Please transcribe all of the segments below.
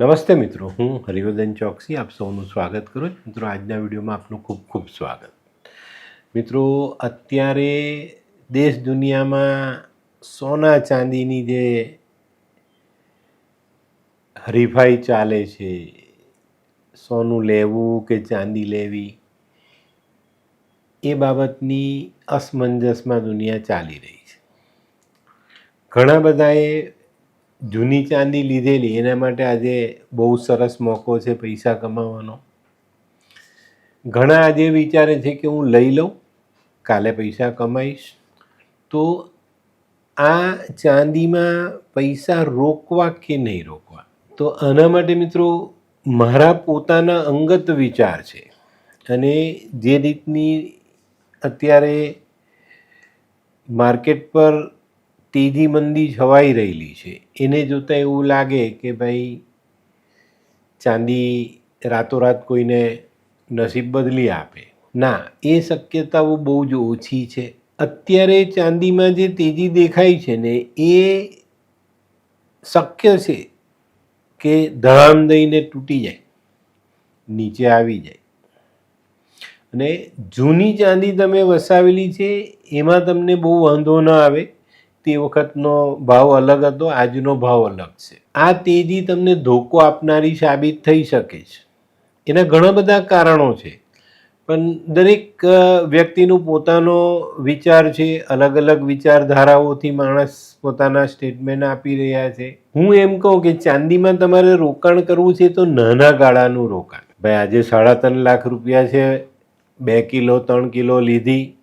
નમસ્તે મિત્રો, હું હરિવર્ધન ચોકસી, આપ સૌનું સ્વાગત કરું છું. મિત્રો, આજના વિડીયોમાં આપનું ખૂબ ખૂબ સ્વાગત. મિત્રો, અત્યારે દેશ દુનિયામાં સોના ચાંદીની જે હરીફાઈ ચાલે છે, સોનું લેવું કે ચાંદી લેવી, એ બાબતની અસમંજસમાં દુનિયા ચાલી રહી છે. ઘણા બધાએ જૂની ચાંદી લીધેલી, એના માટે આજે બહુ સરસ મોકો છે પૈસા કમાવાનો. ઘણા આજે વિચારે છે કે હું લઈ લઉં, કાલે પૈસા કમાઈશ. તો આ ચાંદીમાં પૈસા રોકવા કે નહીં રોકવા? તો આના માટે મિત્રો મારા પોતાના અંગત વિચાર છે. અને જે રીતની અત્યારે માર્કેટ પર તેજી મંદી છવાઈ રહેલી છે. એને જોતાં એવું લાગે કે ભાઈ, ચાંદી રાતોરાત કોઈને નસીબ બદલી આપે. ના, એ શક્યતાઓ બહુ જ ઓછી છે. અત્યારે ચાંદીમાં જે તેજી દેખાય છે ને, એ શક્ય છે કે ધડામ દઈને તૂટી જાય, નીચે આવી જાય. અને જૂની ચાંદી તમે વસાવેલી છે, એમાં તમને બહુ વાંધો ન આવે. તે વખતનો ભાવ અલગ હતો, આજનો ભાવ અલગ છે. આ તેજી તમને ધોકો આપનારી સાબિત થઈ શકે છે. એના ઘણા બધા કારણો છે. પણ દરેક વ્યક્તિનું પોતાનો વિચાર છે અલગ અલગ વિચારધારાઓથી માણસ પોતાના સ્ટેટમેન્ટ આપી રહ્યા છે. હું એમ કહું કે ચાંદીમાં તમારે રોકાણ કરવું છે તો નાના ગાળાનું રોકાણ. ભાઈ, આજે સાડા ત્રણ લાખ રૂપિયા છે, બે કિલો, ત્રણ કિલો લીધી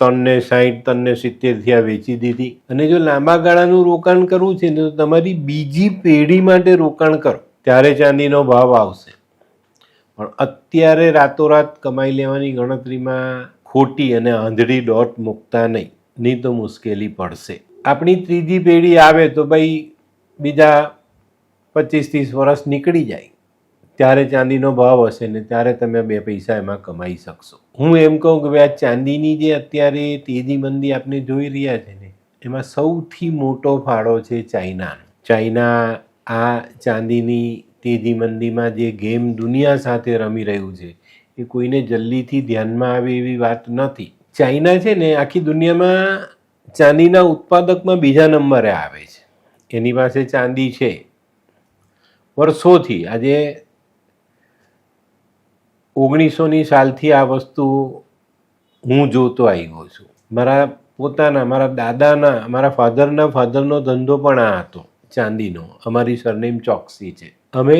ત્રણને સાહીઠ ત્રણને સિત્તેર થયા વેચી દીધી. અને જો લાંબા ગાળાનું રોકાણ કરવું છે ને, તો તમારી બીજી પેઢી માટે રોકાણ કરો. ત્યારે ચાંદીનો ભાવ આવશે. પણ અત્યારે રાતોરાત કમાઈ લેવાની ગણતરીમાં ખોટી અને આંધળી દોટ મૂકતા નહીં. નહીં તો મુશ્કેલી પડશે. આપણી ત્રીજી પેઢી આવે તો ભાઈ બીજા પચીસ ત્રીસ વર્ષ નીકળી જાય. ત્યારે ચાંદીનો ભાવ હશે ને, ત્યારે તમે બે પૈસા એમાં કમાઈ શકશો. હું એમ કહું કે ભાઈ આ ચાંદીની જે અત્યારે તેજી મંદી આપણે જોઈ રહ્યા છે ને, એમાં સૌથી મોટો ફાળો છે ચાઇનાનો. ચાઇના આ ચાંદીની તેજી મંદીમાં જે ગેમ દુનિયા સાથે રમી રહ્યું છે, એ કોઈને જલ્દીથી ધ્યાનમાં આવે એવી વાત નથી. ચાઇના છે ને, આખી દુનિયામાં ચાંદીના ઉત્પાદકમાં બીજા નંબરે આવે છે. એની પાસે ચાંદી છે. વર્ષોથી આજે ઓગણીસોની સાલથી આ વસ્તુ હું જોતો આવ્યો છું. મારા પોતાના, મારા દાદાના, મારા ફાધરના ફાધરનો ધંધો પણ આ હતો, ચાંદીનો. અમારી સરનેમ ચોકસી છે. અમે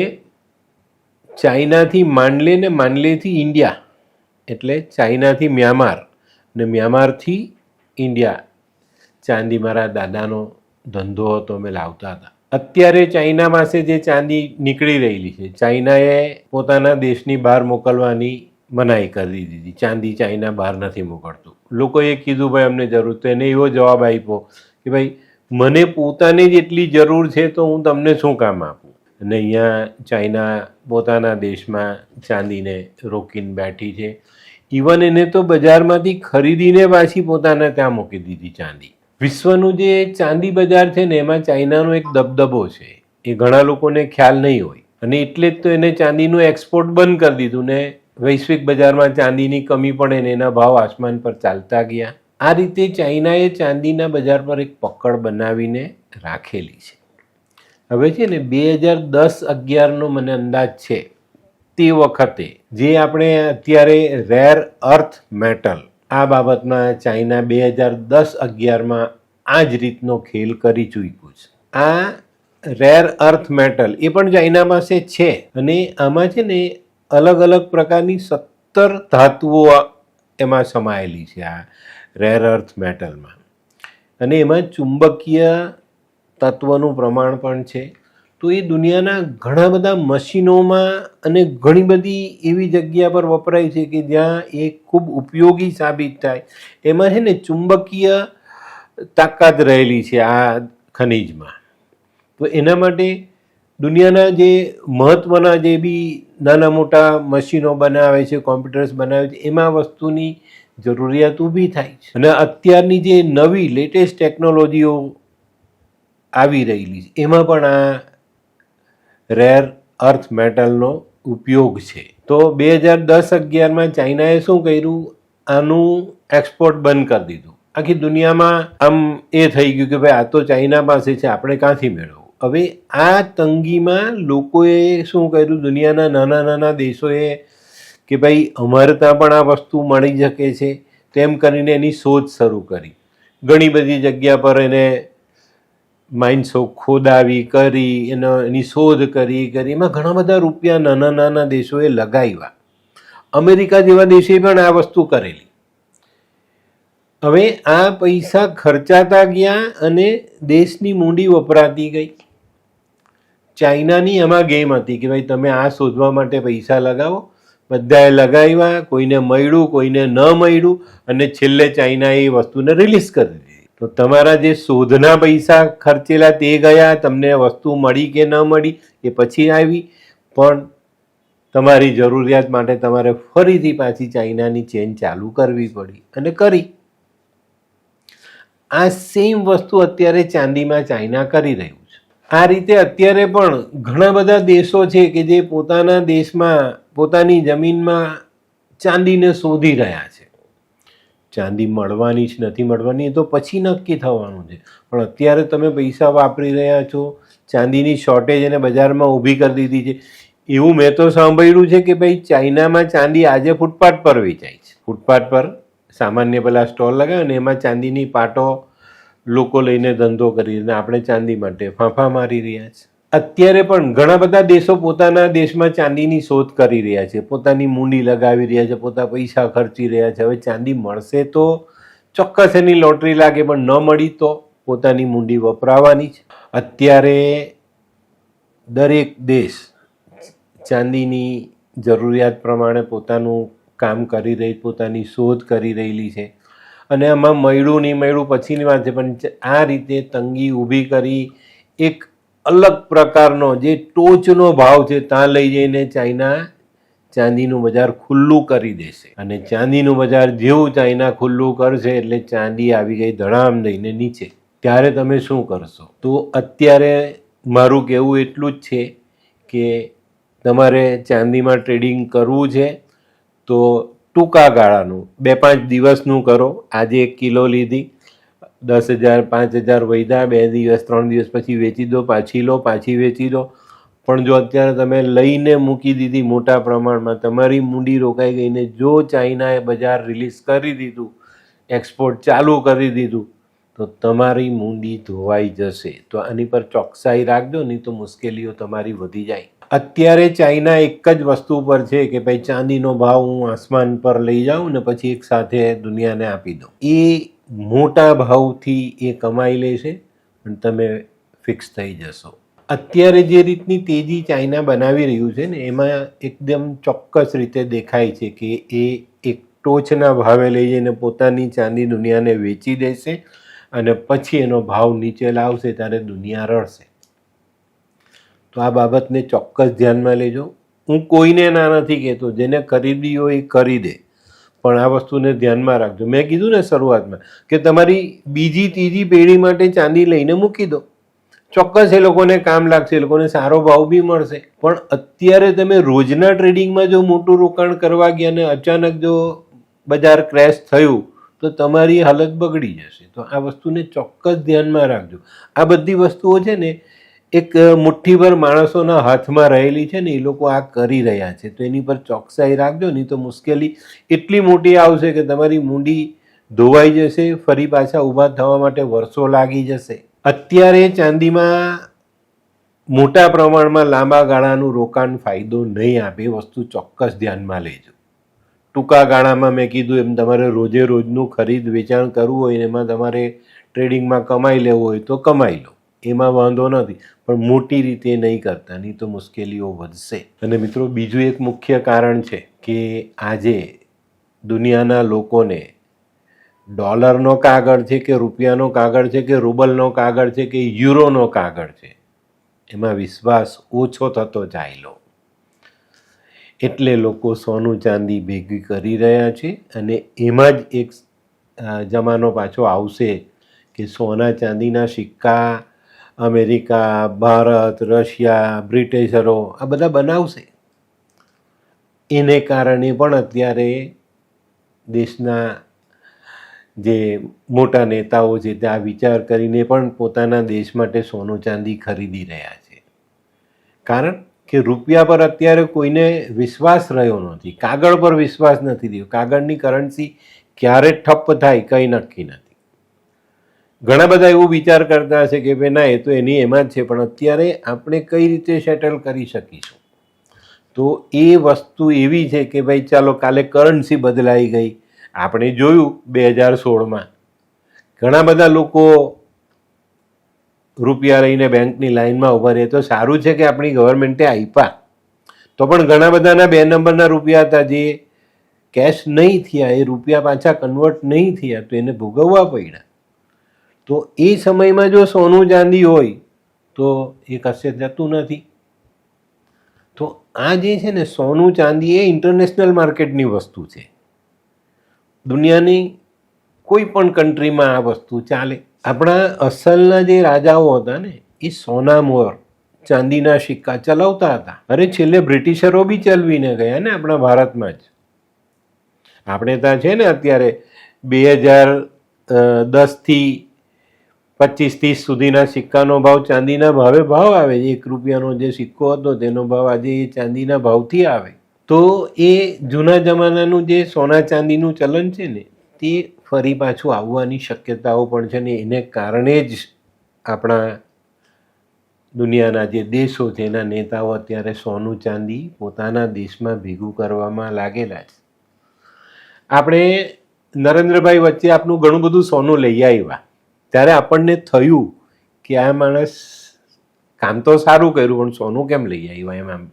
ચાઇનાથી માંડલે ને માંડલેથી ઇન્ડિયા, એટલે ચાઇનાથી મ્યાંમાર ને મ્યાંમારથી ઇન્ડિયા. ચાંદી મારા દાદાનો ધંધો હતો, અમે લાવતા હતા. અત્યારે ચાઇના પાસે જે ચાંદી નીકળી રહેલી છે. ચાઇનાએ પોતાના દેશની બહાર મોકલવાની મનાઈ કરી દીધી. ચાંદી ચાઇના બહાર નથી મોકલતું લોકોએ કીધું, ભાઈ, અમને જરૂર તો. એને એવો જવાબ આપ્યો કે, ભાઈ, મને પોતાને જ એટલી જરૂર છે તો હું તમને શું કામ આપું? અને અહીંયા ચાઇના પોતાના દેશમાં ચાંદીને રોકીને બેઠી છે. ઇવન એને તો બજારમાંથી ખરીદીને પાછી પોતાને ત્યાં મૂકી દીધી ચાંદી. વિશ્વનું જે ચાંદી બજાર છે ને, એમાં ચાઇનાનો એક દબદબો છે. એ ઘણા લોકોને ખ્યાલ નહીં હોય. અને એટલે જ તો એને ચાંદીનું એક્સપોર્ટ બંધ કરી દીધું ને, વૈશ્વિક બજારમાં ચાંદીની કમી પડે ને એના ભાવ આસમાન પર ચાલતા ગયા. આ રીતે ચાઇનાએ ચાંદીના બજાર પર એક પકડ બનાવીને રાખેલી છે. હવે છે ને, બે હજાર દસ અગિયારનો મને અંદાજ છે તે વખતે જે આપણે અત્યારે રેર અર્થ મેટલ આ બાબતમાં ચાઇના બે હજાર દસ અગિયારમાં આ જ રીતનો ખેલ કરી ચૂક્યું છે. આ રેર અર્થ મેટલ એ પણ ચાઇના પાસે છે અને આમાં છે ને અલગ અલગ પ્રકારની સત્તર ધાતુઓ એમાં સમાયેલી છે આ રેર અર્થ મેટલમાં અને એમાં ચુંબકીય તત્વનું પ્રમાણ પણ છે. તો એ દુનિયાના ઘણા બધા મશીનોમાં અને ઘણી બધી એવી જગ્યા પર વપરાય છે કે જ્યાં એ ખૂબ ઉપયોગી સાબિત થાય. એમાં છે ને ચુંબકીય તાકાત રહેલી છે આ ખનિજમાં. તો એના માટે દુનિયાના જે મહત્ત્વના જે બી નાના મોટા મશીનો બનાવે છે, કોમ્પ્યુટર્સ બનાવે છે, એમાં વસ્તુની જરૂરિયાત ઊભી થાય છે. અને અત્યારની જે નવી લેટેસ્ટ ટેકનોલોજીઓ આવી રહેલી છે. એમાં પણ આ રેર અર્થ મેટલનો ઉપયોગ છે. તો બે હજાર દસ અગિયારમાં ચાઇનાએ શું કર્યું? આનું એક્સપોર્ટ બંધ કરી દીધું. આખી દુનિયામાં આમ એ થઈ ગયું કે ભાઈ આ તો ચાઇના પાસે છે, આપણે ક્યાંથી મેળવવું? હવે આ તંગીમાં લોકોએ શું કર્યું? દુનિયાના નાના નાના દેશોએ કે ભાઈ અમારે ત્યાં પણ આ વસ્તુ મળી શકે છે, તેમ કરીને એની શોધ શરૂ કરી. ઘણી બધી જગ્યા પર એને માઇન્સો ખોદાવી કરી, એનો, એની શોધ કરી કરી. એમાં ઘણા બધા રૂપિયા નાના નાના દેશોએ લગાવ્યા. અમેરિકા જેવા દેશે પણ આ વસ્તુ કરેલી. હવે આ પૈસા ખર્ચાતા ગયા અને દેશની મૂડી વપરાતી ગઈ. ચાઇનાની એમાં ગેમ હતી કે ભાઈ તમે આ શોધવા માટે પૈસા લગાવો. બધાએ લગાવ્યા, કોઈને મળ્યું, કોઈને ન મળ્યું, અને છેલ્લે ચાઇનાએ એ વસ્તુને રિલીઝ કરી દીધી. તો તમારા જે શોધના પૈસા ખર્ચેલા તે ગયા, તમને વસ્તુ મળી કે ન મળી એ પછી આવી. પણ તમારી જરૂરિયાત માટે તમારે ફરીથી પાછી ચાઇનાની ચેન ચાલુ કરવી પડી અને કરી. આ સેમ વસ્તુ અત્યારે ચાંદીમાં ચાઇના કરી રહ્યું છે. આ રીતે અત્યારે પણ ઘણા બધા દેશો છે કે જે પોતાના દેશમાં, પોતાની જમીનમાં ચાંદીને શોધી રહ્યા છે. ચાંદી મળવાની જ નથી મળવાની, એ તો પછી નક્કી થવાનું છે. પણ અત્યારે તમે પૈસા વાપરી રહ્યા છો, ચાંદીની શોર્ટેજ એને બજારમાં ઊભી કરી દીધી છે. એવું મેં તો સાંભળ્યું છે કે ભાઈ ચાઇનામાં ચાંદી આજે ફૂટપાથ પર વેચાય છે. ફૂટપાથ પર સામાન્ય પેલા સ્ટોલ લગાવે અને એમાં ચાંદીની પાટો લોકો લઈને ધંધો કરી અને આપણે ચાંદી માટે ફાંફા મારી રહ્યા છે. અત્યારે પણ ઘણા બધા દેશો પોતાના દેશમાં ચાંદીની શોધ કરી રહ્યા છે. પોતાની મૂડી લગાવી રહ્યા છે, પોતા પૈસા ખર્ચી રહ્યા છે. હવે ચાંદી મળશે તો ચોક્કસ એની લોટરી લાગે, પણ ન મળી તો પોતાની મૂડી વપરાવાની છે. અત્યારે દરેક દેશ ચાંદીની જરૂરિયાત પ્રમાણે પોતાનું કામ કરી રહી, પોતાની શોધ કરી રહેલી છે. અને આમાં મળ્યું નહીં, મળ્યું પછીની વાત છે, પણ આ રીતે તંગી ઊભી કરી એક અલગ પ્રકારનો જે ટોચનો ભાવ છે, ત્યાં લઈ જઈને ચાઇના ચાંદીનું બજાર ખુલ્લું કરી દેશે. અને ચાંદીનું બજાર જેવું ચાઇના ખુલ્લું કરશે, એટલે ચાંદી આવી ગઈ ધડામ દઈને નીચે. ત્યારે તમે શું કરશો? તો અત્યારે મારું કહેવું એટલું જ છે કે તમારે ચાંદીમાં ટ્રેડિંગ કરવું છે, તો ટૂંકા ગાળાનું બે પાંચ દિવસનું કરો. આજે એક કિલો લીધી દસ હજાર, પાંચ હજાર વૈદા, બે દિવસ, ત્રણ દિવસ પછી વેચી દો, પાછી લો, પાછી વેચી દો. પણ જો અત્યારે તમે લઈને મૂકી દીધી મોટા પ્રમાણમાં, તમારી મૂડી રોકાઈ ગઈને જો ચાઇનાએ બજાર રિલીઝ કરી દીધું એક્સપોર્ટ ચાલુ કરી દીધું, તો તમારી મૂડી ધોવાઈ જશે. તો આની પર ચોકસાઈ રાખજો, નહીં તો મુશ્કેલીઓ તમારી વધી જાય. અત્યારે ચાઇના એક જ વસ્તુ પર છે કે ભાઈ ચાંદીનો ભાવ હું આસમાન પર લઈ જાઉં ને પછી એક સાથે દુનિયાને આપી દઉં. એ મોટા ભાવથી એ કમાઈ લેશે અને તમે ફિક્સ થઈ જશો. અત્યારે જે રીતની તેજી ચાઇના બનાવી રહ્યું છે ને, એમાં એકદમ ચોક્કસ રીતે દેખાય છે કે એ એક ટોચના ભાવે લઈ જઈને પોતાની ચાંદી દુનિયાને વેચી દેશે અને પછી એનો ભાવ નીચે લાવશે ત્યારે દુનિયા રડશે. તો આ બાબતને ચોક્કસ ધ્યાનમાં લેજો. હું કોઈને ના નથી કહેતો, જેને ખરીદી હોય એ કરી દે પણ આ વસ્તુને ધ્યાનમાં રાખજો. મેં કીધું ને શરૂઆતમાં કે તમારી બીજી, ત્રીજી પેઢી માટે ચાંદી લઈને મૂકી દો. ચોક્કસ એ લોકોને કામ લાગશે, એ લોકોને સારો ભાવ બી મળશે. પણ અત્યારે તમે રોજના ટ્રેડિંગમાં જો મોટું રોકાણ કરવા ગયા ને અચાનક જો બજાર ક્રેશ થયું, તો તમારી હાલત બગડી જશે. તો આ વસ્તુને ચોક્કસ ધ્યાનમાં રાખજો. આ બધી વસ્તુઓ છે ને એક મુઠ્ઠીભર માણસોના હાથમાં રહેલી છે ને એ લોકો આ કરી રહ્યા છે. તો એની પર ચોકસાઈ રાખજો, નહીં તો મુશ્કેલી એટલી મોટી આવશે કે તમારી મૂડી ધોવાઈ જશે, ફરી પાછા ઊભા થવા માટે વર્ષો લાગી જશે. અત્યારે ચાંદીમાં મોટા પ્રમાણમાં લાંબા ગાળાનું રોકાણ ફાયદો નહીં આપે, એ વસ્તુ ચોક્કસ ધ્યાનમાં લેજો. ટૂંકા ગાળામાં મેં કીધું એમ, તમારે રોજે રોજનું ખરીદ વેચાણ કરવું હોય એમાં તમારે ટ્રેડિંગમાં કમાઈ લેવું હોય તો કમાઈ લો. એમાં વાંધો નથી. પણ મોટી રીતે નહીં કરતા, નહીં તો મુશ્કેલીઓ વધશે. અને મિત્રો, બીજું એક મુખ્ય કારણ છે કે આજે દુનિયાના લોકોને ડોલરનો કાગળ છે કે રૂપિયાનો કાગળ છે કે રૂબલનો કાગળ છે કે યુરોનો કાગળ છે, એમાં વિશ્વાસ ઓછો થતો ચાલ્યો. એટલે લોકો સોનું ચાંદી ભેગી કરી રહ્યા છે અને એમાં જ એક જમાનો પાછો આવશે કે સોના ચાંદીના સિક્કા અમેરિકા, ભારત, રશિયા, બ્રિટિશરો આ બધા બનાવશે. એને કારણે પણ અત્યારે દેશના જે મોટા નેતાઓ છે તે આ વિચાર કરીને પણ પોતાના દેશ માટે સોનું ચાંદી ખરીદી રહ્યા છે. કારણ કે રૂપિયા પર અત્યારે કોઈને વિશ્વાસ રહ્યો નથી. કાગળ પર વિશ્વાસ નથી રહ્યો. કાગળની કરન્સી ક્યારે ઠપ્પ થાય કંઈ નક્કી નથી. ઘણા બધા એવું વિચાર કરતા હશે કે ભાઈ ના, એ તો એની એમાં જ છે, પણ અત્યારે આપણે કઈ રીતે સેટલ કરી શકીશું? તો એ વસ્તુ એવી છે કે ભાઈ ચાલો કાલે કરન્સી બદલાઈ ગઈ. આપણે જોયું બે હજાર સોળમાં. ઘણા બધા લોકો રૂપિયા લઈને બેંકની લાઈનમાં ઊભા રહે. તો સારું છે કે આપણી ગવર્મેન્ટે આપ્યા તો પણ ઘણા બધાના બે નંબરના રૂપિયા હતા જે કેશ નહીં થયા, એ રૂપિયા પાછા કન્વર્ટ નહીં થયા, તો એને ભોગવવા પડ્યા. તો એ સમયમાં જો સોનું ચાંદી હોય, તો એ કશે જતું નથી. તો આ જે છે ને, સોનું ચાંદી એ ઇન્ટરનેશનલ માર્કેટની વસ્તુ છે. દુનિયાની કોઈ પણ કન્ટ્રીમાં આ વસ્તુ ચાલે. આપણા અસલના જે રાજાઓ હતા ને, એ સોના મોર ચાંદીના સિક્કા ચલાવતા હતા. અરે છેલ્લે બ્રિટિશરો બી ચલવીને ગયા ને આપણા ભારતમાં જ. આપણે ત્યાં છે ને, અત્યારે બે હજાર દસથી પચીસ ત્રીસ સુધીના સિક્કાનો ભાવ, ચાંદીના ભાવે ભાવ આવે. એક રૂપિયાનો જે સિક્કો હતો તેનો ભાવ આજે એ ચાંદીના ભાવથી આવે. તો એ જૂના જમાનાનું જે સોના ચાંદીનું ચલન છે ને, તે ફરી પાછું આવવાની શક્યતાઓ પણ છે ને, એને કારણે જ આપણા દુનિયાના જે દેશો એના નેતાઓ અત્યારે સોનું ચાંદી પોતાના દેશમાં ભેગું કરવામાં લાગેલા છે. આપણે નરેન્દ્રભાઈ વચ્ચે આપનું ઘણું બધું સોનું લઈ આવ્યા. ત્યારે આપણને થયું કે આ માણસ કામ તો સારું કર્યું, પણ સોનું કેમ લઈ આવ્યા એમ આમ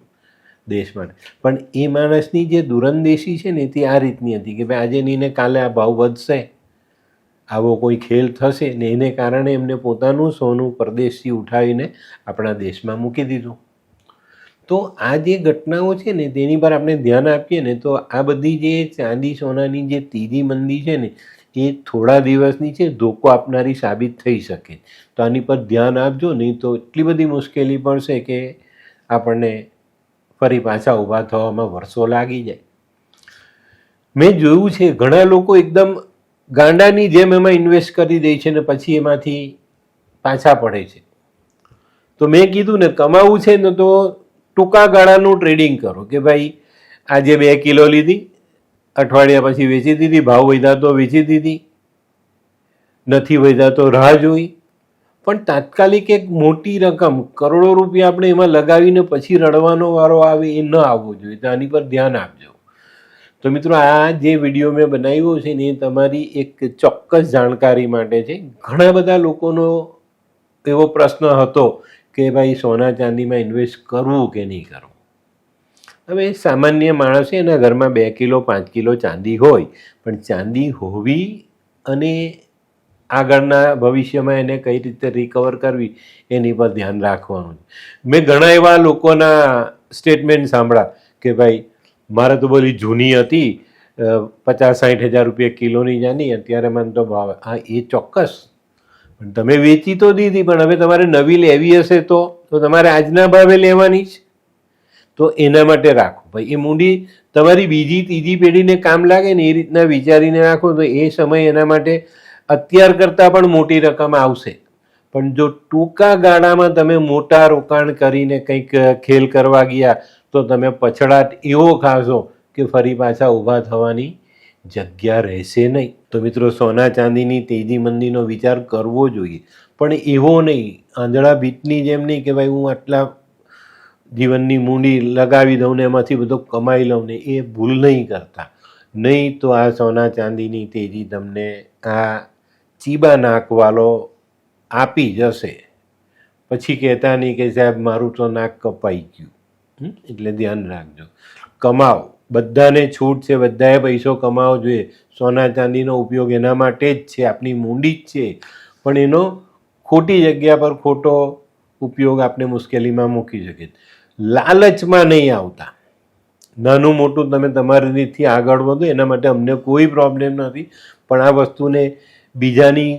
દેશ માટે. પણ એ માણસની જે દુરંદેશી છે ને, તે આ રીતની હતી કે ભાઈ આજે નહીં કાલે આ ભાવ વધશે, આવો કોઈ ખેલ થશે ને, એને કારણે એમને પોતાનું સોનું પરદેશથી ઉઠાવીને આપણા દેશમાં મૂકી દીધું. તો આ જે ઘટનાઓ છે ને, તેની પર આપણે ધ્યાન આપીએ ને, તો આ બધી જે ચાંદી સોનાની જે ત્રીજી મંદી છે ને એ થોડા દિવસની છે, ધોકો આપનારી સાબિત થઈ શકે. તો આની પર ધ્યાન આપજો, નહીં તો એટલી બધી મુશ્કેલી પડશે કે આપણને ફરી પાછા ઊભા થવામાં વર્ષો લાગી જાય. મેં જોયું છે, ઘણા લોકો એકદમ ગાંડાની જેમ એમાં ઇન્વેસ્ટ કરી દે છે ને પછી એમાંથી પાછા પડે છે. તો મેં કીધું ને, કમાવું છે ને તો ટૂંકા ગાળાનું ટ્રેડિંગ કરો કે ભાઈ, આજે બે કિલો લીધી અઠવાડિયા પછી વેચી દીધી, ભાવ વધ્યા તો વેચી દીધી, નથી વધ્યા તો રાહ જોઈ. પણ તાત્કાલિક એક મોટી રકમ, કરોડો રૂપિયા આપણે એમાં લગાવીને પછી રડવાનો વારો આવે એ ન આવવો જોઈએ. તો આની પર ધ્યાન આપજો. તો મિત્રો, આ જે વીડિયો મેં બનાવ્યો છે ને એ તમારી એક ચોક્કસ જાણકારી માટે છે. ઘણા બધા લોકોનો એવો પ્રશ્ન હતો કે ભાઈ, સોના ચાંદીમાં ઇન્વેસ્ટ કરવું કે નહીં કરવું? હવે સામાન્ય માણસ એના ઘરમાં બે કિલો, પાંચ કિલો ચાંદી હોય, પણ ચાંદી હોવી અને આગળના ભવિષ્યમાં એને કઈ રીતે રિકવર કરવી, એની પર ધ્યાન રાખવાનું મેં ઘણા એવા લોકોના સ્ટેટમેન્ટ સાંભળ્યા કે ભાઈ, મારે તો બોલી જૂની હતી પચાસ સાઠ હજાર રૂપિયા કિલોની જાની અત્યારે મને તો ભાવ. હા, એ ચોક્કસ. પણ તમે વેચી તો દીધી, પણ હવે તમારે નવી લેવી હશે તો તો તમારે આજના ભાવે લેવાની જ. તો એના માટે રાખો. ભાઈ, એ મૂડી તમારી બીજી, ત્રીજી પેઢીને કામ લાગે ને એ રીતના વિચારીને રાખો તો એ સમય એના માટે અત્યાર કરતાં પણ મોટી રકમ આવશે. પણ જો ટૂંકા ગાળામાં તમે મોટા રોકાણ કરીને કંઈક ખેલ કરવા ગયા, તો તમે પછડાટ એવો ખાશો કે ફરી પાછા ઊભા થવાની જગ્યા રહેશે નહીં. તો મિત્રો, સોના ચાંદીની તેજી મંદીનો વિચાર કરવો જોઈએ. પણ એવો નહીં. આંધળા ભીતની જેમ નહીં કે ભાઈ હું આટલા જીવનની મૂડી લગાવી દઉં ને એમાંથી બધું કમાઈ લઉં ને એ ભૂલ નહીં કરતા. નહીં તો આ સોના ચાંદીની તેજી તમને આ ચીબા નાકવાલો આપી જશે. પછી કહેતા નહીં કે સાહેબ, મારું તો નાક કપાઈ ગયું? એટલે ધ્યાન રાખજો. કમાઓ. બધાને છૂટ છે, બધાએ પૈસો કમાવો જોઈએ. સોના ચાંદીનો ઉપયોગ એના માટે જ છે આપણી મૂડી જ છે. પણ એનો ખોટી જગ્યા પર ખોટો ઉપયોગ આપણે મુશ્કેલીમાં મૂકી શકે લાલચમાં નહીં આવતા. નાનું મોટું તમે તમારી રીતથી આગળ વધો, એના માટે અમને કોઈ પ્રોબ્લેમ નથી. પણ આ વસ્તુને બીજાની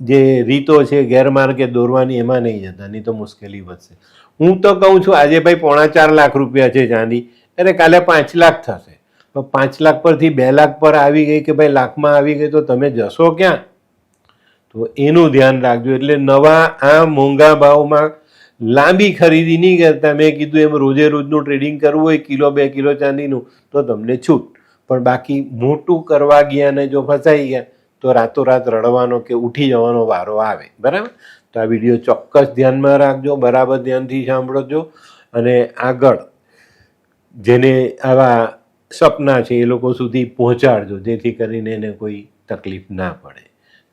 જે રીતો છે, ગેરમાર્ગે દોરવાની એમાં નહીં જતા, નહીં તો મુશ્કેલી વધશે. હું તો કહું છું, આજે ભાઈ પોણા ચાર લાખ રૂપિયા છે ચાંદી. અરે કાલે પાંચ લાખ થશે. તો પાંચ લાખ પરથી બે લાખ પર આવી ગઈ કે ભાઈ લાખમાં આવી ગઈ તો તમે જશો ક્યાં? તો એનું ધ્યાન રાખજો. એટલે નવા આ મોંઘા ભાવમાં લાંબી ખરીદી નહીં કરતા. મેં કીધું એમ રોજે રોજનું ટ્રેડિંગ કરવું હોય, કિલો, બે કિલો ચાંદીનું, તો તમને છૂટ. પણ બાકી મોટું કરવા ગયા ને જો ફસાઈ ગયા, તો રાતોરાત રડવાનો કે ઉઠી જવાનો વારો આવે. બરાબર? તો આ વીડિયો ચોક્કસ ધ્યાનમાં રાખજો, બરાબર ધ્યાનથી સાંભળજો. અને આગળ જેને આવા સપના છે એ લોકો સુધી પહોંચાડજો, જેથી કરીને એને કોઈ તકલીફ ના પડે.